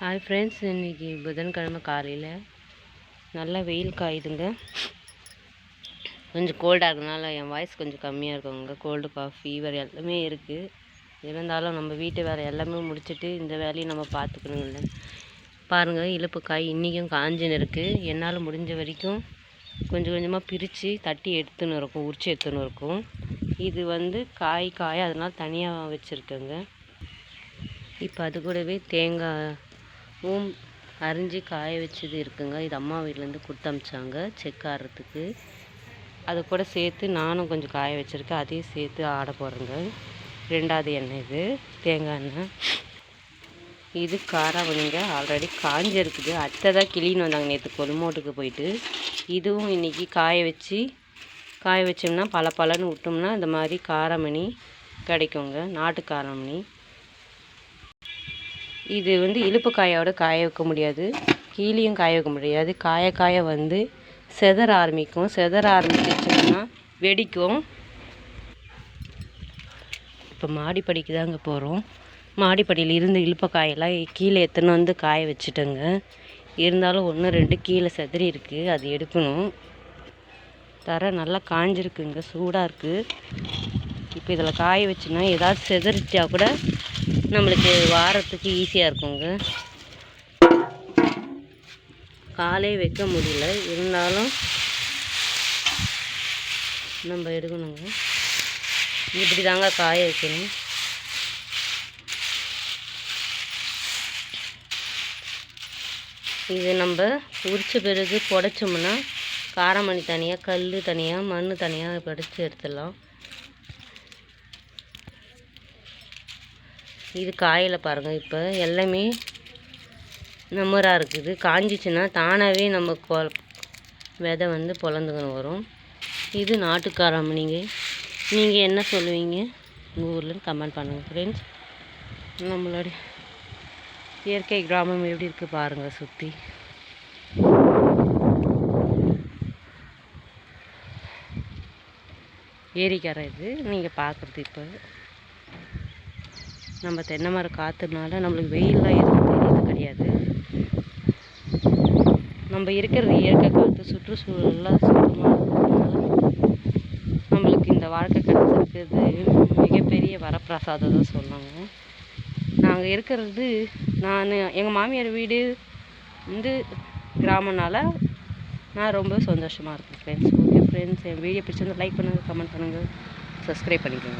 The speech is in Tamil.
ஹாய் ஃப்ரெண்ட்ஸ் இன்றைக்கி புதன்கிழமை காலையில் நல்லா வெயில் காயுதுங்க. கொஞ்சம் கோல்டாக இருக்கனால என் வாய்ஸ் கொஞ்சம் கம்மியாக இருக்குங்க. கோல்டு காஃப் ஃபீவர் எல்லாமே இருக்குது இருந்தாலும் நம்ம வீட்டு வேலை எல்லாமே முடிச்சுட்டு இந்த வேலையை நம்ம பார்த்துக்கணுங்கல்ல பாருங்கள் இழுப்பு காய் இன்றைக்கும் காஞ்சின்னு இருக்குது என்னால் முடிஞ்ச வரைக்கும் கொஞ்சம் கொஞ்சமாக பிரித்து தட்டி எடுத்துன்னு இருக்கும் உரிச்சு எடுத்துன்னு இருக்கும். இது வந்து காய் காய் அதனால் தனியாக வச்சுருக்கேங்க. இப்போ அது கூடவே தேங்காய் ஊம் அரிஞ்சு காய வச்சது இருக்குங்க. இது அம்மா வீட்டிலேருந்து கொடுத்து அமிச்சாங்க செக் ஆடுறதுக்கு அது கூட சேர்த்து நானும் கொஞ்சம் காய வச்சுருக்கேன். அதையும் சேர்த்து ஆட போகிறேங்க ரெண்டாவது எண்ணெய் இது தேங்காய் எண்ணெய். இது காராவணிங்க ஆல்ரெடி காஞ்சிருக்குது. அத்தை தான் கிளின்னு வந்தாங்க நேற்று கொல்மோட்டுக்கு போயிட்டு. இதுவும் இன்றைக்கி காய வச்சு காய வச்சோம்னா பல பலன்னு விட்டோம்னா இந்த மாதிரி காரமணி கிடைக்குங்க. நாட்டு காரமணி இது வந்து இழுப்பு காயோட காய வைக்க முடியாது. கீழேயும் காய வைக்க முடியாது. காய காய வந்து செதற ஆரம்பிக்கும். செதற ஆரம்பிச்சிச்சுன்னா வெடிக்கும். இப்போ மாடிப்படிக்கு தாங்க போகிறோம் மாடிப்படியில் இருந்து இழுப்பக்காயெல்லாம் கீழே எத்தனை வந்து காய வச்சுட்டேங்க. இருந்தாலும் ஒன்று ரெண்டு கீழே செதறி இருக்குது அது எடுக்கணும். தர நல்லா காஞ்சிருக்குங்க. சூடாக இருக்குது இப்போ இதில் காய வச்சுன்னா ஏதாவது செதறிச்சா கூட நம்மளுக்கு வாரத்துக்கு ஈஸியாக இருக்குங்க. காலே வைக்க முடியல. இருந்தாலும் நம்ம எடுக்கணுங்க. இப்படி தாங்க காய வைக்கணும். இது நம்ம உரித்த பிறகு புடைச்சோம்னா காரமணி தனியாக கல் தனியாக மண் தனியாக படித்து எடுத்துடலாம். இது காயில் பாருங்கள் இப்போ எல்லாமே நம்மராக இருக்குது. காஞ்சிச்சுன்னா தானாகவே நம்ம கொ விதை வந்து பொழந்துக்கணும் வரும். இது நாட்டுக்காரம் நீங்கள் நீங்கள் என்ன சொல்லுவீங்க? உங்கள் ஊரில் கமெண்ட் பண்ணுங்கள் ஃப்ரெண்ட்ஸ் நம்மளுடைய இயற்கை கிராமம் எப்படி இருக்குது பாருங்கள் சுற்றி ஏரிக்கரை இது. நீங்கள் பார்க்குறது இப்போ. நம்ம தென்னை மரம் காற்றுனால நம்மளுக்கு வெயிலெலாம் எதுவும் தெரியுது கிடையாது. நம்ம இருக்கிறது இயற்கை காற்று சுற்றுச்சூழலாம் சுத்தமாக இருக்கிறதுனால நம்மளுக்கு இந்த வாழ்க்கை கிடச்சிருக்கிறது மிகப்பெரிய வரப்பிரசாதம் தான் சொன்னாங்க. நாங்கள் இருக்கிறது நான் எங்கள் மாமியார் வீடு வந்து கிராமனால நான் ரொம்ப சந்தோஷமாக இருக்கேன் ஃப்ரெண்ட்ஸ் ஓகே ஃப்ரெண்ட்ஸ் என் வீடியோ பிடிச்சிருந்து லைக் பண்ணுங்கள் கமெண்ட் பண்ணுங்கள் சப்ஸ்கிரைப் பண்ணிக்கோங்க.